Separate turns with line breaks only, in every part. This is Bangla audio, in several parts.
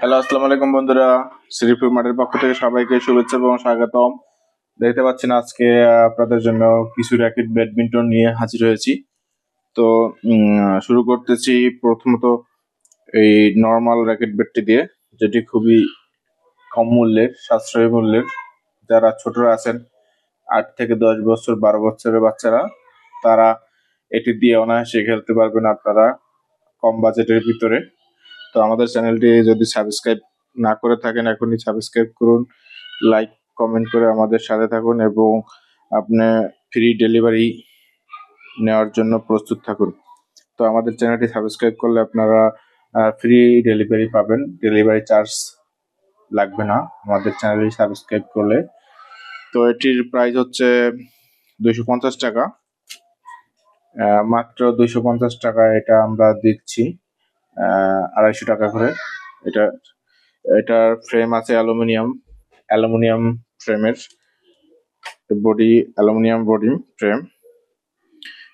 হ্যালো আসসালামু আলাইকুম বন্ধুরা। শ্রীপুর মাঠের পক্ষ থেকে সবাইকে শুভেচ্ছা এবং স্বাগতম। দেখতে পাচ্ছেন আজকে আপনাদের জন্য কিছু র্যাকেট ব্যাডমিন্টন নিয়ে হাজির হয়েছি। তো শুরু করতেছি প্রথমত এই নর্মাল র্যাকেট ব্যাটটি দিয়ে, যেটি খুবই কম মূল্যের, সাশ্রয়ী মূল্যের। যারা ছোটরা আছেন, আট থেকে দশ বছর, বারো বছরের বাচ্চারা, তারা এটি দিয়ে অনায়াসে খেলতে পারবেন আপনারা কম বাজেটের ভিতরে। তো আমাদের চ্যানেলটি যদি সাবস্ক্রাইব না করে থাকেন, এখনই সাবস্ক্রাইব করুন লাইক কমেন্ট করে আমাদের সাথে থাকুন এবং আপনি ফ্রি ডেলিভারি নেওয়ার জন্য প্রস্তুত থাকুন। তো আমাদের চ্যানেলটি সাবস্ক্রাইব করলে আপনারা ফ্রি ডেলিভারি পাবেন। ডেলিভারি চার্জ লাগবে না। আমাদের চ্যানেলটি সাবস্ক্রাইব করলে। তো এটির প্রাইস হচ্ছে দুইশো পঞ্চাশ টাকা। মাত্র দুইশো পঞ্চাশ টাকা এটা আমরা দিচ্ছি। আড়াইশো টাকা করে। এটা, এটার ফ্রেম আছে অ্যালুমিনিয়াম অ্যালুমিনিয়াম ফ্রেমের বডি অ্যালুমিনিয়াম বডি ফ্রেম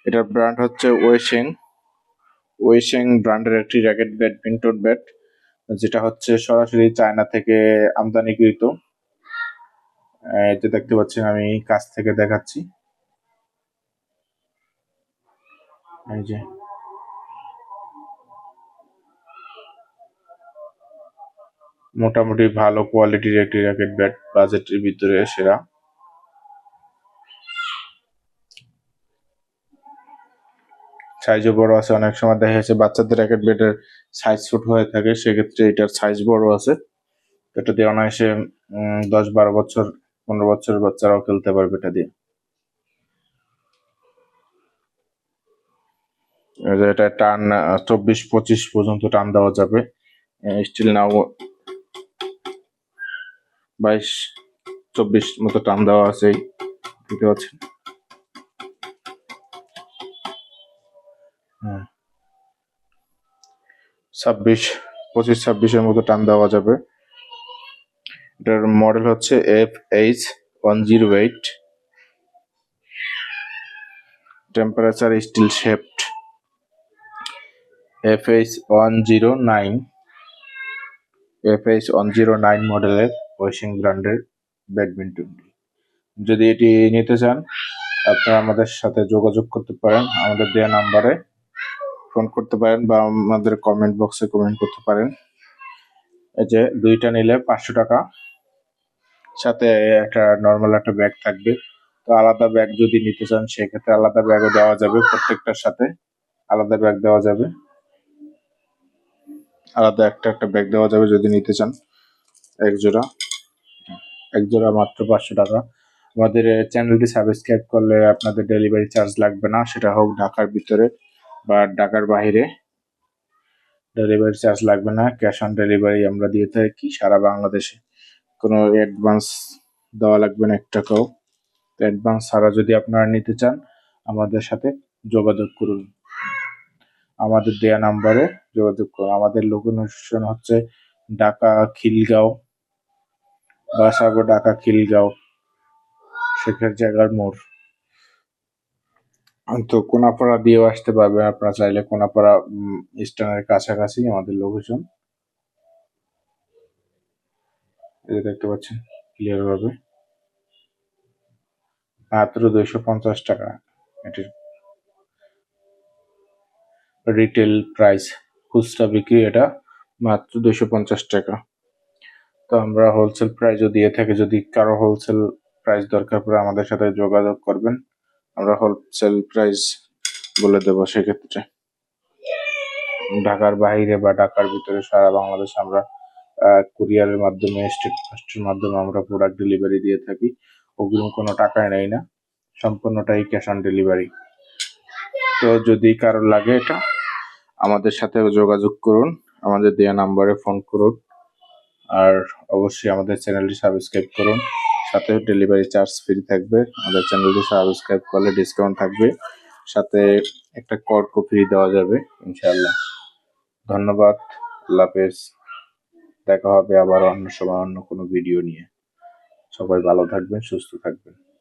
এটার ব্র্যান্ড হচ্ছে ওয়েশেং ওয়েশেং ব্র্যান্ডের একটি র্যাকেট ব্যাডমিন্টন ব্যাট যেটা হচ্ছে সরাসরি চায়না থেকে আমদানিকৃত। এটা দেখতে পাচ্ছেন, আমি কাছ থেকে দেখাচ্ছি। এই যে মোটামুটি ভালো কোয়ালিটির একটি র্যাকেট ব্যাট বাজেটের ভিতরে সেরা। সাইজও বড় আছে, অনেক সময় দেখা যাচ্ছে বাচ্চাদের র্যাকেট ব্যাটের সাইজ ছোট হয়ে থাকে, সেক্ষেত্রে এটার সাইজ বড় আছে। এটা দিয়ে অনায়াসে দশ বারো বছর, পনেরো বছরের বাচ্চারাও খেলতে পারবে এটা দিয়ে। এটা টান চব্বিশ পঁচিশ পর্যন্ত টান দেওয়া যাবে। স্টিল নাও বাইশ, চব্বিশ মতো টান দেওয়া আছে দেখতে পাচ্ছেন হুম। ছাব্বিশ, পঁচিশ, ছাব্বিশের মতো টান দেওয়া যাবে। এটার মডেল হচ্ছে F H one zero eight. Temperature steel shaped. F H one zero nine. F H one zero nine মডেলের ওয়েশিং ব্র্যান্ডের ব্যাডমিন্টন যদি এটি নিতে চান, আপনারা আমাদের সাথে যোগাযোগ করতে পারেন। আমাদের দেওয়া নাম্বারে ফোন করতে পারেন বা আমাদের কমেন্ট বক্সে কমেন্ট করতে পারেন। এই যে দুইটা নিলে পাঁচশো টাকা। সাথে একটা নর্মাল একটা ব্যাগ থাকবে। তো আলাদা ব্যাগ যদি নিতে চান, সেক্ষেত্রে আলাদা ব্যাগও দেওয়া যাবে প্রত্যেকটার সাথে। আলাদা ব্যাগ দেওয়া যাবে। আলাদা একটা একটা ব্যাগ দেওয়া যাবে যদি নিতে চান। এক জোড়া। এক জোড়া মাত্র পাঁচশো টাকা। আমাদের চ্যানেলটি সাবস্ক্রাইব করলে আপনাদের ডেলিভারি চার্জ লাগবে না, সেটা হোক ঢাকার ভিতরে বা ঢাকার বাইরে ডেলিভারি চার্জ লাগবে না ক্যাশ অন ডেলিভারি আমরা দিয়ে থাকি সারা বাংলাদেশে। কোনো অ্যাডভান্স দেওয়া লাগবে না এক টাকাও অ্যাডভান্স ছাড়া যদি আপনারা নিতে চান, আমাদের সাথে যোগাযোগ করুন। আমাদের দেয়া নাম্বারে যোগাযোগ করুন। আমাদের লোকেশন হচ্ছে ঢাকা খিলগাঁও বাসাবো ঢাকা, খিলগাঁও, শেখের জায়গার মোড়। তো কোনাপাড়া দিয়েও আসতে পারবেন আপনারা চাইলে। কোনাপাড়া স্ট্যান্ডের কাছাকাছি আমাদের লোকেশন দেখতে পাচ্ছেন ক্লিয়ার ভাবে। মাত্র দুইশো পঞ্চাশ টাকা এটির রিটেল প্রাইস খুচরা বিক্রি এটা মাত্র দুইশো পঞ্চাশ টাকা। তো আমরা হোলসেল প্রাইসও দিয়ে থাকি। যদি কারও হোলসেল প্রাইস দরকার পড়ে আমাদের সাথে যোগাযোগ করবেন, আমরা হোলসেল প্রাইস বলে দেব সেক্ষেত্রে। ঢাকার বাইরে বা ঢাকার ভিতরে সারা বাংলাদেশ আমরা কুরিয়ারের মাধ্যমে স্টেট পোস্টের মাধ্যমে আমরা প্রোডাক্ট ডেলিভারি দিয়ে থাকি। অগ্রিম কোনো টাকাই নেই না, সম্পূর্ণটাই ক্যাশ অন ডেলিভারি তো যদি কারও লাগে এটা, আমাদের সাথে যোগাযোগ করুন, আমাদের দেওয়া নাম্বারে ফোন করুন। আর অবশ্যই আমাদের চ্যানেলটি সাবস্ক্রাইব করুন। সাথে ডেলিভারি চার্জ ফ্রি থাকবে। আমাদের চ্যানেলটি সাবস্ক্রাইব করলে ডিসকাউন্ট থাকবে। সাথে একটা কর্ক ফ্রি দেওয়া যাবে, ইনশাআল্লাহ। ধন্যবাদ। আল্লাহ হাফেজ। দেখা হবে আবার অন্য সময় অন্য কোনো ভিডিও নিয়ে। সবাই ভালো থাকবেন, সুস্থ থাকবেন।